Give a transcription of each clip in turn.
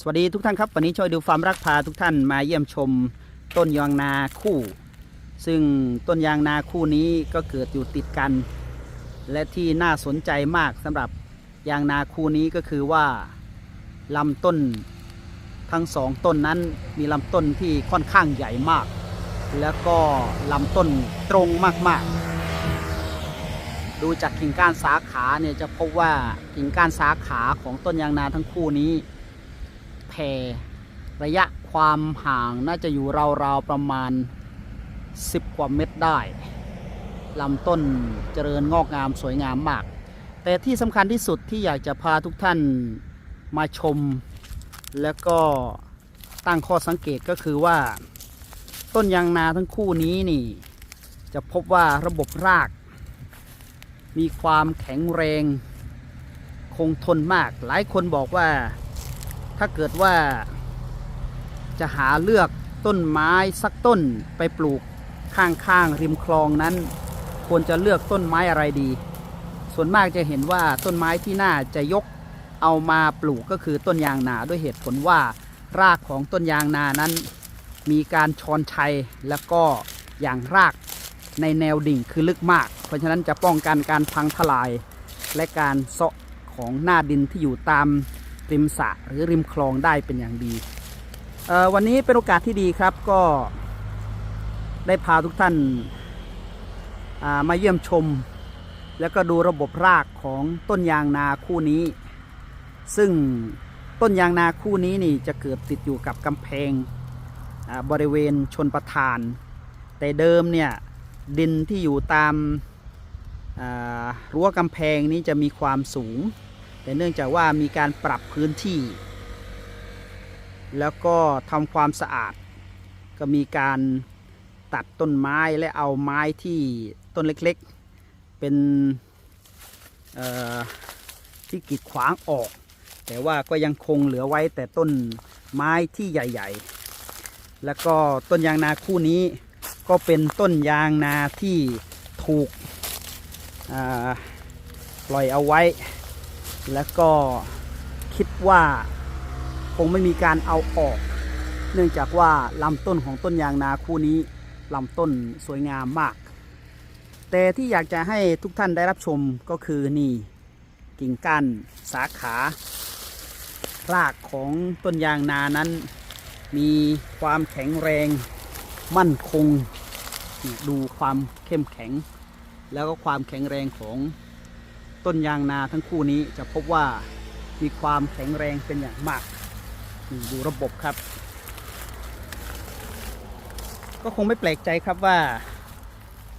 สวัสดีทุกท่านครับ วันนี้ช่วยดูฟาร์มรักพาทุกท่านมาเยี่ยมชมต้นยางนาคู่ ซึ่งต้นยางนาคู่นี้ก็เกิดอยู่ติดกัน และที่น่าสนใจมากสำหรับยางนาคู่นี้ก็คือว่าลำต้นทั้งสองต้นนั้นมีลำต้นที่ค่อนข้างใหญ่มาก แล้วก็ลำต้นตรงมากๆ ดูจากกิ่งก้านสาขาเนี่ยจะพบว่ากิ่งก้านสาขาของต้นยางนาทั้งคู่นี้ แผ่ระยะความห่างน่าจะอยู่ราวๆประมาณ 10 กว่าเมตรได้ลำต้นเจริญงอกงามสวยงามมาก แต่ที่สำคัญที่สุดที่อยากจะพาทุกท่านมาชม แล้วก็ตั้งข้อสังเกตก็คือว่า ต้นยางนาทั้งคู่นี้นี่ จะพบว่าระบบราก มีความแข็งแรง คงทนมาก หลายคนบอกว่า ถ้าเกิดว่า จะหาเลือกต้นไม้สักต้นไปปลูกข้างๆริมคลองนั้น ควรจะเลือกต้นไม้อะไรดี ส่วนมากจะเห็นว่าต้นไม้ที่น่าจะยกเอามาปลูกก็คือต้นยางนาด้วยเหตุผลว่ารากของต้นยางนานั้น มีการชอนชัยแล้วก็อย่างรากในแนวดิ่งคือลึกมาก เพราะฉะนั้นจะป้องกันการพังทลาย และการเซาะของหน้าดินที่อยู่ตาม ริมสระหรือริมคลองได้เป็นอย่างดี วันนี้เป็นโอกาสที่ดีครับก็ได้พาทุกท่านามาเยี่ยมชม แล้วก็ดูระบบรากของต้นยางนาคู่นี้ ซึ่งต้นยางนาคู่นี้นี่จะเกิดติดอยู่กับกำแพงบริเวณชนประทาน แต่เดิมเนี่ยดินที่อยู่ตามารั้วกำแพงนี้จะมีความสูง แต่เนื่องจากว่ามีการปรับพื้นที่ แล้วก็ทำความสะอาด ก็มีการตัดต้นไม้และเอาไม้ที่ต้นเล็กๆ เป็นที่กีดขวางออก แต่ว่าก็ยังคงเหลือไว้แต่ต้นไม้ที่ใหญ่ ๆ แล้วก็ต้นยางนาคู่นี้ก็เป็นต้นยางนาที่ถูกปล่อยเอาไว้ แล้วก็คิดว่าคงไม่มีการเอาออก เนื่องจากว่าลำต้นของต้นยางนาคู่นี้ลำต้นสวยงามมาก แต่ที่อยากจะให้ทุกท่านได้รับชมก็คือนี่กิ่งก้านสาขารากของต้นยางนานั้น มีความแข็งแรง มั่นคง ดูความเข้มแข็ง แล้วก็ความแข็งแรงของ ต้นยางนาทั้งคู่นี้จะพบว่ามีความแข็งแรงเป็นอย่างมากดูระบบครับ ก็คงไม่แปลกใจครับว่า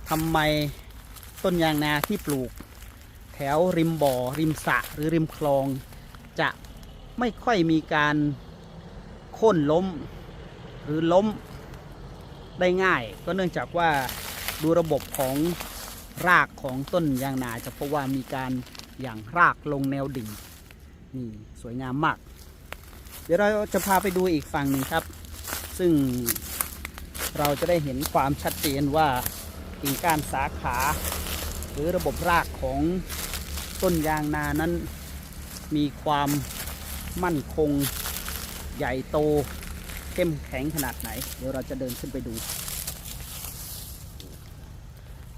ทำไมต้นยางนาที่ปลูก แถวริมบ่อ ริมสระหรือริมคลอง จะไม่ค่อยมีการโค่นล้มหรือล้มได้ง่าย ก็เนื่องจากว่าดูระบบของ รากของต้นยางนาจะพบว่ามีการอย่างรากลงแนวดิ่งนี่สวยงามมาก เดี๋ยวเราจะพาไปดูอีกฝั่งหนึ่งครับ ซึ่งเราจะได้เห็นความชัดเจนว่ากิ่งก้านสาขา หรือระบบรากของต้นยางนานั้น มีความมั่นคงใหญ่โตเข้มแข็งขนาดไหน เดี๋ยวเราจะเดินขึ้นไปดู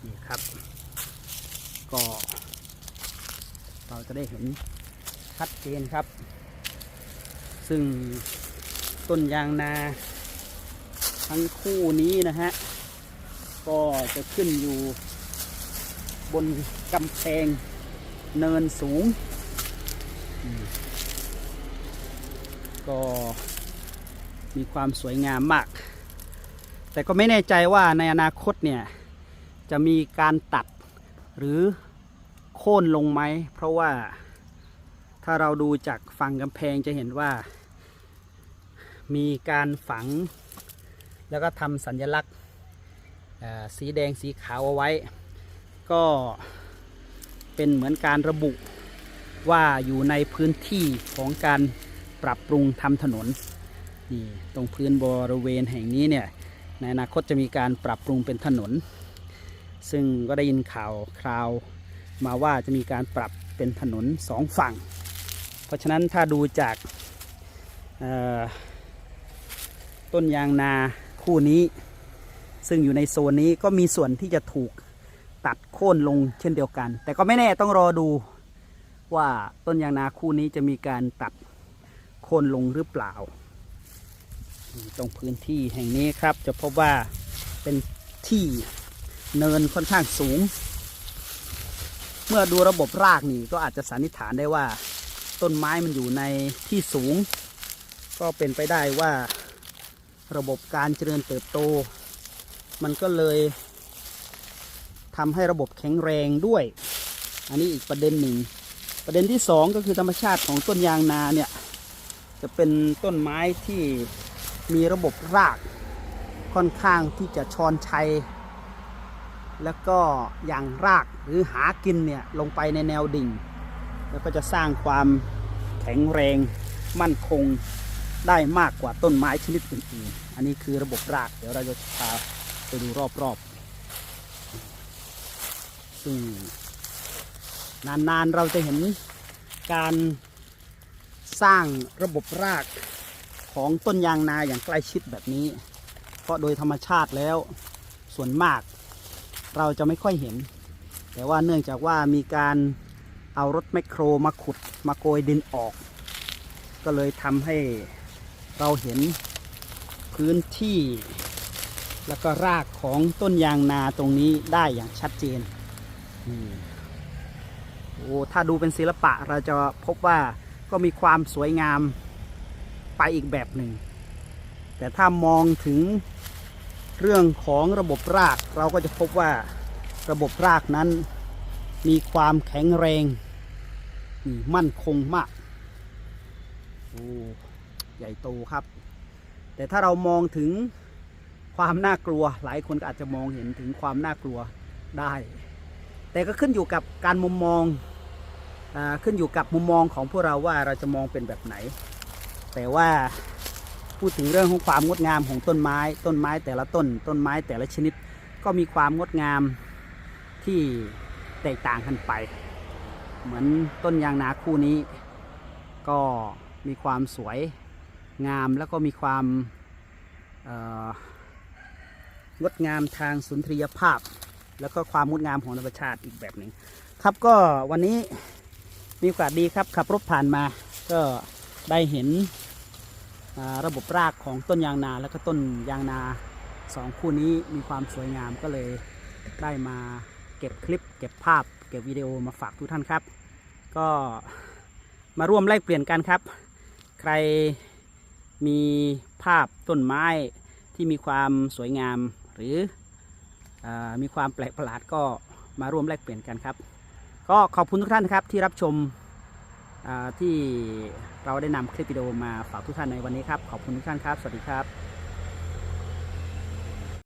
นี่ครับ ก็เราจะได้เห็นชัดเจนครับ ซึ่งต้นยางนา ทั้งคู่นี้นะฮะ ก็จะขึ้นอยู่บนกำแพงเนินสูง ก็มีความสวยงามมาก แต่ก็ไม่แน่ใจว่าในอนาคตเนี่ย จะมีการตัด หรือโค่นลงไหม เพราะว่าถ้าเราดูจากฝั่งกำแพงจะเห็นว่า มีการฝัง แล้วก็ทำสัญลักษณ์สีแดงสีขาวเอาไว้ ก็เป็นเหมือนการระบุว่าอยู่ในพื้นที่ของการปรับปรุงทำถนนนี่ตรงพื้นบริเวณแห่งนี้เนี่ยในอนาคตจะมีการปรับปรุงเป็นถนน ซึ่งก็ได้ยินข่าวคราวมาว่าจะมีการปรับเป็นถนนสองฝั่ง เพราะฉะนั้นถ้าดูจากต้นยางนาคู่นี้ ซึ่งอยู่ในโซนนี้ก็มีส่วนที่จะถูกตัดโค่นลงเช่นเดียวกัน แต่ก็ไม่แน่ต้องรอดูว่าต้นยางนาคู่นี้จะมีการตัดโค่นลงหรือเปล่า ตรงพื้นที่แห่งนี้ครับจะพบว่าเป็นที่ เนินค่อนข้างสูง เมื่อดูระบบรากนี่ก็อาจจะสันนิษฐานได้ว่า ต้นไม้มันอยู่ในที่สูง ก็เป็นไปได้ว่า ระบบการเจริญเติบโต มันก็เลยทำให้ระบบแข็งแรงด้วย อันนี้อีกประเด็นหนึ่ง ประเด็นที่สองก็คือธรรมชาติของต้นยางนาเนี่ยจะเป็นต้นไม้ที่มีระบบรากค่อนข้างที่จะชอนชัย แล้วก็อย่างรากหรือหากินเนี่ยลงไปในแนวดิ่ง แล้วก็จะสร้างความแข็งแรงมั่นคงได้มากกว่าต้นไม้ชนิดอื่นๆ อันนี้คือระบบราก เดี๋ยวเราจะพาไปดูรอบๆซึ่งนานๆเราจะเห็นการสร้างระบบรากของต้นยางนาอย่างใกล้ชิดแบบนี้ เพราะโดยธรรมชาติแล้วส่วนมาก เราจะไม่ค่อยเห็น แต่ว่าเนื่องจากว่ามีการเอารถแมคโครมาขุดมาโกยดินออก ก็เลยทำให้เราเห็นพื้นที่ แล้วก็รากของต้นยางนาตรงนี้ได้อย่างชัดเจนโอ้ถ้าดูเป็นศิลปะเราจะพบว่าก็มีความสวยงามไปอีกแบบหนึ่ง แต่ถ้ามองถึง เรื่องของระบบรากเราก็จะพบว่าระบบรากนั้นมีความแข็งแรงมั่นคงมากโอ้ใหญ่โตครับ แต่ถ้าเรามองถึงความน่ากลัวหลายคนก็อาจจะมองเห็นถึงความน่ากลัวได้ แต่ก็ขึ้นอยู่กับการมุมมองอขึ้นอยู่กับมุมมองของพวกเราว่าเราจะมองเป็นแบบไหน แต่ว่า พูดถึงเรื่องของความงดงามของต้นไม้ ต้นไม้แต่ละต้น ต้นไม้แต่ละชนิด ก็มีความงดงามที่แตกต่างกันไป เหมือนต้นยางนาคู่นี้ ก็มีความสวยงามแล้วก็มีความเอ่องดงามทางสุนทรียภาพ แล้วก็ความงดงามของธรรมชาติอีกแบบหนึ่งครับก็วันนี้มีโอกาสดีครับขับรถผ่านมาก็ได้เห็น ระบบรากของต้นยางนาแล้วก็ต้นยางนาสองคู่นี้มีความสวยงามก็เลยได้มาเก็บคลิป เก็บภาพ เก็บวิดีโอมาฝากทุกท่านครับ ก็มาร่วมแลกเปลี่ยนกันครับ ใครมีภาพต้นไม้ที่มีความสวยงามหรืออมีความแปลกประหลาดก็มาร่วมแลกเปลี่ยนกันครับ ก็ขอบคุณทุกท่านครับที่รับชม ที่เราได้นำคลิปวิดีโอมาฝากทุกท่านในวันนี้ครับ ขอบคุณทุกท่านครับ สวัสดีครับ